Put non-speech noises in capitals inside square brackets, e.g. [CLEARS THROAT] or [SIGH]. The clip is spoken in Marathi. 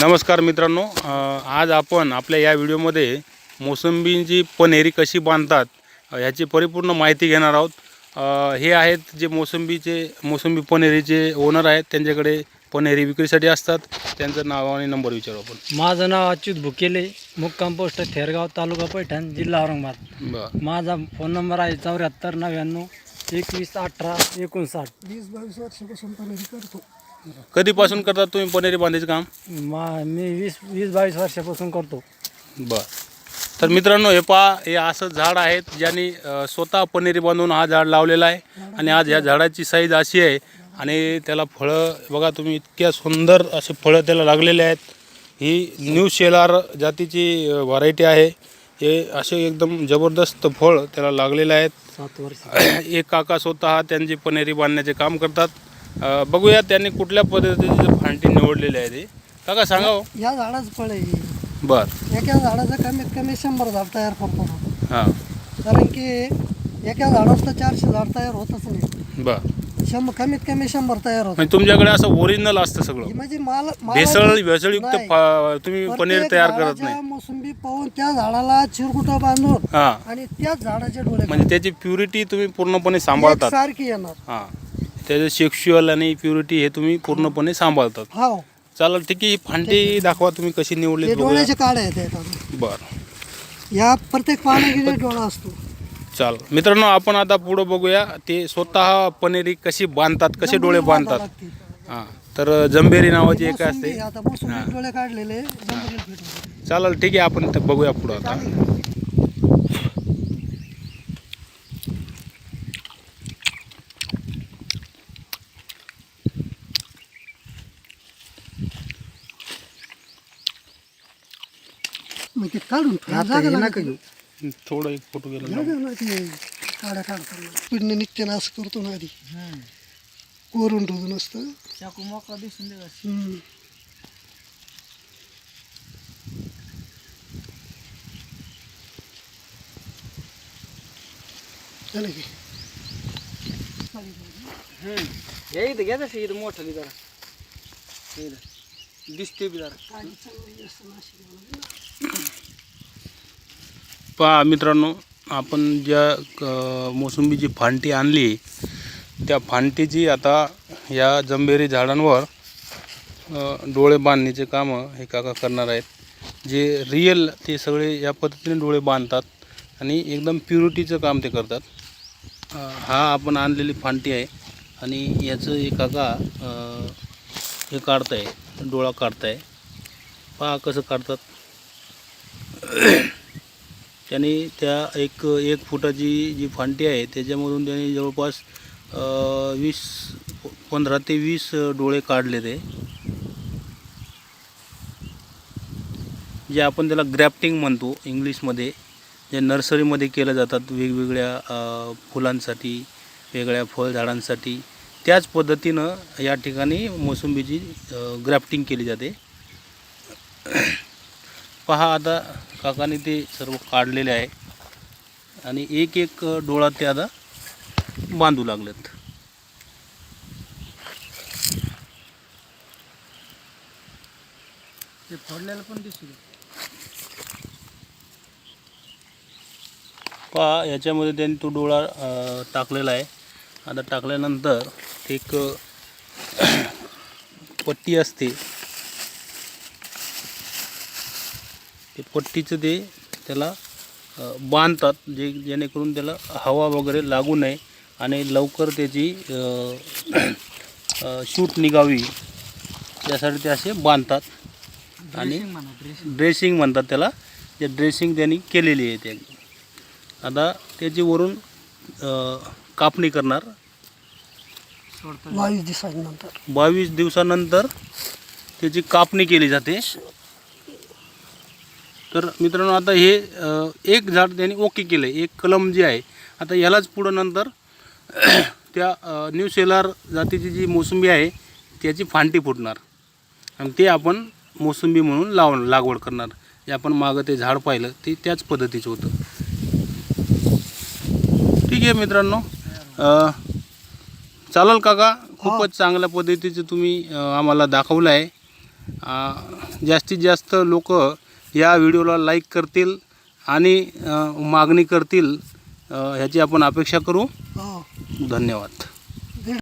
नमस्कार मित्रांनो आज आपण आपल्या या व्हिडिओमध्ये मोसंबीची पनेरी कशी बांधतात ह्याची परिपूर्ण माहिती घेणार आहोत. हे आहेत जे मोसंबीचे मोसंबी पनेरीचे ओनर आहेत त्यांच्याकडे पनेरी विक्रीसाठी असतात. त्यांचं नाव आणि नंबर विचारू आपण. माझं नाव अच्युत भुकेले मुक्काम पोस्ट थेरगाव तालुका पैठण जिल्हा औरंगाबाद. बरं. माझा फोन नंबर आहे चौऱ्याहत्तर नव्याण्णव एकवीस अठरा एकोणसाठ. वीस बावीस वर्षापासून पनीर करतो. कधीपासून करतात तुम्ही पनेरी बांधायचं काम? मा मी वीस वीस बावीस वर्षापासून करतो. बर. तर मित्रांनो हे पहा हे असं झाड आहेत ज्यांनी अ, स्वतः पनेरी बांधून हा झाड लावलेला आहे आणि आज या झाडाची साईज अशी आहे आणि त्याला फळं बघा तुम्ही इतक्या सुंदर असे फळं त्याला लागलेले आहेत. ही न्यू शेलार जातीची व्हरायटी आहे. हे असे एकदम जबरदस्त फळ त्याला लागलेले आहेत. सात वर्ष. एक काका स्वतः त्यांची पनेरी बांधण्याचे काम करतात. अ, बघूया त्यांनी कुठल्या पद्धतीचे फांटी निवडलेली आहे ते. काका सांगा हो. या झाडाचं फळ आहे हे. बर. एका झाडाचं कमीत कमी शंभर झाड तयार करतो आपण. हां. कारण की एका झाडाचं चारशे झाड तयार होतच नाही. बर. शंभर कमीत कमी शंभर तयार होत म्हणजे तुमच्याकडे असं ओरिजिनल असतं सगळं. म्हणजे माल भेसळ भेसळयुक्त नाही. फा- तुम्ही पनीर प्रत्येक तयार करत झाडाच्या नाही. मोसंबी पाहून त्या झाडाला चिरकुटा बांधून हा. आणि त्याच झाडाचे डोळे म्हणजे त्याची प्युरिटी तुम्ही पूर्णपणे सांभाळतात. सारखी येणार. हा. त्याचं सेक्शुअल आणि प्युरिटी हे तुम्ही पूर्णपणे सांभाळतात. हो. चालेल ठीक आहे. ही फांटी दाखवा तुम्ही कशी निवडली ते डोळ्याचे काढे आहेत. बर. या प्रत्येक पाण्यागिरी डोळा असतो. चाल मित्रांनो आपण आता पुढं बघूया. ते स्वतः पनेरी कशी बांधतात कसे डोळे बांधतात. हा. तर जंबेरी नावाची एक असते. आता डोळे काढलेले. चालेल ठीक आहे. आपण ते बघूया पुढं आता. मग ते काढून ठेवा. जागा लागते. थोडं एक फोटो गेला जागा लागते. काड्या काढताना पिढणे निघते ना असं करतो ना आधी. कोरून ठेवून असतं चाकू मोकळा दिसून दे हम्म. झालं की? हे इथं घ्या तसं इथं मोठं जरा. हे इथं. दिसते बी जरा. पहा मित्रांनो आपण ज्या क- मोसंबीची फांटी आणली त्या फांटीची आता या जंबेरी झाडांवर डोळे बांधण्याचे कामं हे काका करणार आहेत. जे रियल ते सगळे या पद्धतीने डोळे बांधतात आणि एकदम प्युरिटीचं काम ते करतात. हा आपण आणलेली फांटी आहे आणि याचं हे काका हे हे काढताय डोळा काढताय. पहा कसं काढतात. त्यांनी त्या एक एक फुटाची जी फांटी आहे त्याच्यामधून त्यांनी जवळपास वीस पंधरा ते वीस डोळे काढले ते. जे आपण त्याला ग्रॅफ्टिंग म्हणतो इंग्लिशमध्ये जे नर्सरीमध्ये केलं जातात वेगवेगळ्या फुलांसाठी वेगळ्या फळझाडांसाठी त्याच पद्धतीनं या ठिकाणी मोसंबीची ग्राफ्टिंग केली जाते. पहा आता काकाने ते सर्व काढलेले आहे. आणि एक एक डोळा ते आता बांधू लागलेत. ते फोडलेलं पण पहा याच्यामध्ये त्यांनी तो डोळा टाकलेला आहे. आता टाकल्यानंतर एक [CLEARS THROAT] पट्टी असते. ते पट्टीचं ते त्याला बांधतात जे जेणेकरून त्याला हवा वगैरे लागू नये आणि लवकर त्याची शूट निघावी. त्यासाठी ते असे बांधतात. आणि ड्रेसिंग म्हणतात त्याला. जे ड्रेसिंग त्यांनी केलेली आहे त्या आता त्याची वरून कापणी करणार. बावीस दिवसांनंतर. बावीस दिवसानंतर त्याची कापणी केली जाते. तर मित्रांनो आता हे एक झाड त्यांनी ओके केलं आहे एक कलम जे आहे आता यालाच पुढं नंतर [CLEARS THROAT] त्या न्यू सेलार जातीची जी मोसंबी आहे त्याची फांटी फुटणार. आणि ते आपण मोसंबी म्हणून लाव लागवड करणार. जे आपण मागं ते झाड पाहिलं ते त्याच पद्धतीचं होतं. ठीक आहे मित्रांनो. चालेल काका? खूपच चांगल्या पद्धतीचं तुम्ही आम्हाला दाखवलं आहे जास्तीत जास्त लोक या व्हिडिओला लाईक करतील आणि मागणी करतील ह्याची आपण अपेक्षा करू. हो. धन्यवाद.